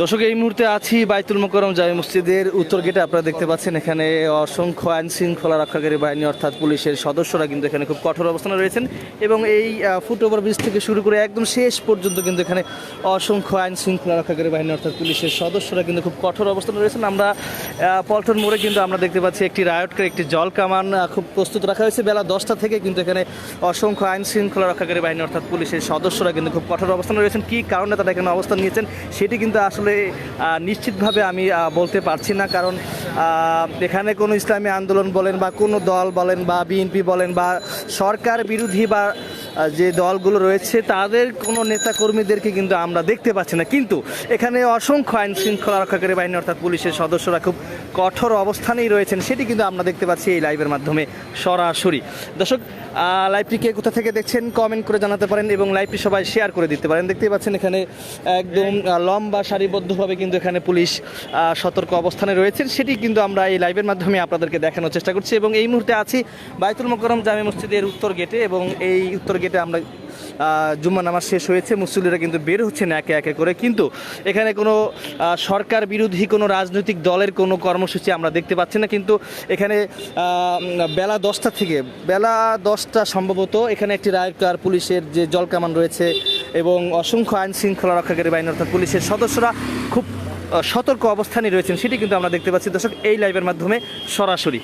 দর্শক, এই মুহূর্তে আছি বাইতুল মোকরম জামি মসজিদের উত্তর গেটে। আপনারা দেখতে পাচ্ছেন এখানে অসংখ্য আইন শৃঙ্খলা রক্ষাকারী বাহিনী, অর্থাৎ পুলিশের সদস্যরা কিন্তু এখানে খুব কঠোর অবস্থানে রয়েছেন এবং এই ফুট ওভার ব্রিজ থেকে শুরু করে একদম শেষ পর্যন্ত কিন্তু এখানে অসংখ্য আইন শৃঙ্খলা রক্ষাকারী বাহিনী, অর্থাৎ পুলিশের সদস্যরা কিন্তু খুব কঠোর অবস্থানে রয়েছেন। আমরা পল্টন মোড়ে কিন্তু আমরা দেখতে পাচ্ছি একটি রায়টকে একটি জল কামান খুব প্রস্তুত রাখা হয়েছে। বেলা দশটা থেকে কিন্তু এখানে অসংখ্য আইন শৃঙ্খলা রক্ষাকারী বাহিনী অর্থাৎ পুলিশের সদস্যরা কিন্তু খুব কঠোর অবস্থানে রয়েছেন। কী কারণে তারা এখানে অবস্থান নিয়েছেন সেটি কিন্তু আসলে নিশ্চিতভাবে আমি বলতে পারছি না। কারণ এখানে কোনো ইসলামী আন্দোলন বলেন বা কোনো দল বলেন বা বিএনপি বলেন বা সরকার বিরোধী বা যে দলগুলো রয়েছে, তাদের কোনো নেতা কর্মীদেরকে কিন্তু আমরা দেখতে পাচ্ছি না। কিন্তু এখানে অসংখ্য আইন শৃঙ্খলা রক্ষাকারী বাহিনী অর্থাৎ পুলিশের সদস্যরা খুব কঠোর অবস্থানেই রয়েছেন, সেটি কিন্তু আমরা দেখতে পাচ্ছি এই লাইভের মাধ্যমে সরাসরি। দর্শক লাইভটিকে কোথা থেকে দেখছেন কমেন্ট করে জানাতে পারেন এবং লাইভটি সবাই শেয়ার করে দিতে পারেন। দেখতেই পাচ্ছেন এখানে একদম লম্বা সারিবদ্ধভাবে কিন্তু এখানে পুলিশ সতর্ক অবস্থানে রয়েছেন। সেটি কিন্তু আমরা এই লাইভের মাধ্যমে আপনাদেরকে দেখানোর চেষ্টা করছি এবং এই মুহূর্তে আছি বাইতুল মোকরম জামে মসজিদের উত্তর গেটে এবং এই উত্তর গেটে আমরা জুম্মা নামাজ শেষ হয়েছে, মুসল্লিরা কিন্তু বের হচ্ছেন একে একে করে। কিন্তু এখানে কোনো সরকার বিরোধী কোনো রাজনৈতিক দলের কোনো কর্মসূচি আমরা দেখতে পাচ্ছি না। কিন্তু এখানে বেলা দশটা থেকে, বেলা দশটা সম্ভবত এখানে একটি রায়কার পুলিশের যে জলকামান রয়েছে এবং অসংখ্য আইন শৃঙ্খলা রক্ষাকারী বাহিনী অর্থাৎ পুলিশের সদস্যরা খুব সতর্ক অবস্থানে রয়েছেন, সেটি কিন্তু আমরা দেখতে পাচ্ছি। দর্শক, এই লাইভের মাধ্যমে সরাসরি